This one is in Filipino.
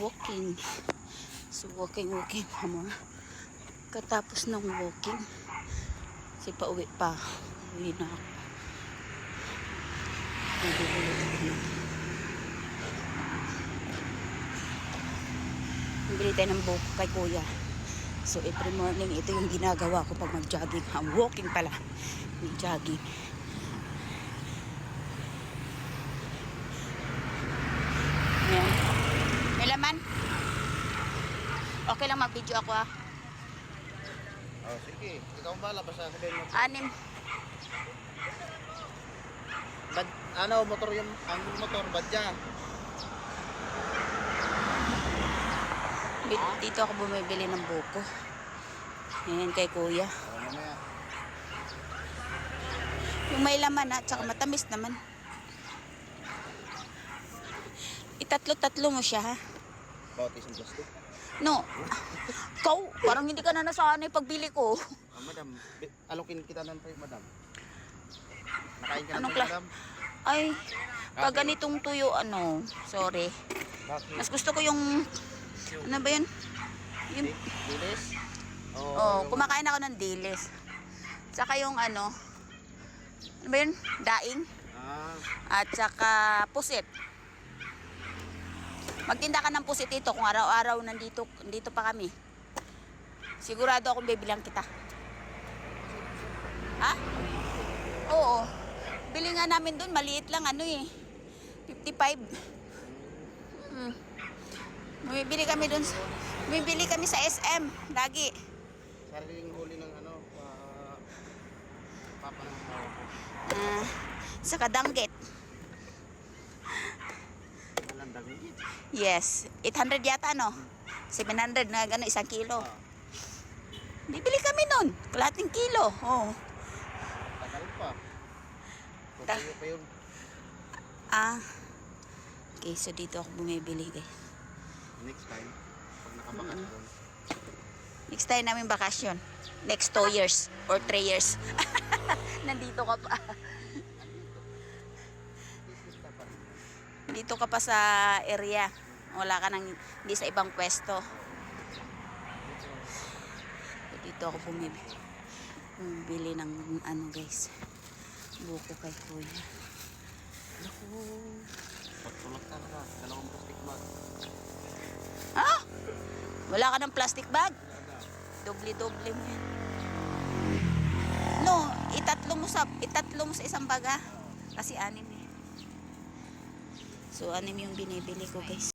walking. So, walking, walking pa more. Katapos ng walking, si pauwi pa. Uwi na ako. Bili tayo ng buko kay kuya. So, every morning, ito yung ginagawa ko pag mag-jogging. I'm walking pala. Mag-jogging. Ayan. May laman? Okay lang mag-video ako ah. Oh, sige. Ikaw ba basta sabihin mo. Anim. Bad, ano, motor yung, ang motor, badya. Bi- Dito ako bumibili ng buko. Ayan kay kuya. Oh, mamaya. Yung may laman at saka matamis naman. Itatlo-tatlo mo siya ha. Bawat isang plastic. No. Kau, parang hindi ka na nasanay pagbili ko. Ah, madam, bi- alokin kita ng tayo, madam. Nakain ka Anong ng kla- madam? Ay, pag ganitong tuyo, ano, sorry. Bakit? Mas gusto ko yung, ano ba yun? Yung, Di- Dilis? Oo. oh, yung- kumakain ako ng dilis. Tsaka yung ano, ano ba yun? Daing. Ah, At saka pusit. Magtinda ka ng pusit dito kung araw-araw nandito, nandito pa kami. Sigurado akong bibilang kita. Ha? Oo. Bili nga namin doon, maliit lang ano eh. 55. Hmm. Bumibili kami doon. Bumibili kami sa SM. Lagi. sariling huli ng ano, pa... Papa ng tao ko. Ah, sa Kadanggit. Yes. 800 yata, no? 700 na gano'n, isang kilo. Ah, Bibili kami nun. Kalating kilo. Oh. tagal pa. Ta- Tutuyo pa yun. Ah. Okay, so dito ako bumibili, guys. Next time, pag nakabakas Mm. doon. Next time namin bakasyon. Next 2 years or 3 years. Nandito ka pa. Dito ka pa sa area. Wala ka nang, hindi sa ibang pwesto. So, dito ako bumibili. Bumibili ng ano, guys. Buko kay kuya. Naku. Pagtulak ka na, dalawang plastic bag. Ah! Wala ka ng plastic bag? Doble-doble mo yan. No, itatlo mo sa itatlo mo sa isang baga. Kasi anim eh. So anim yung binibili ko guys.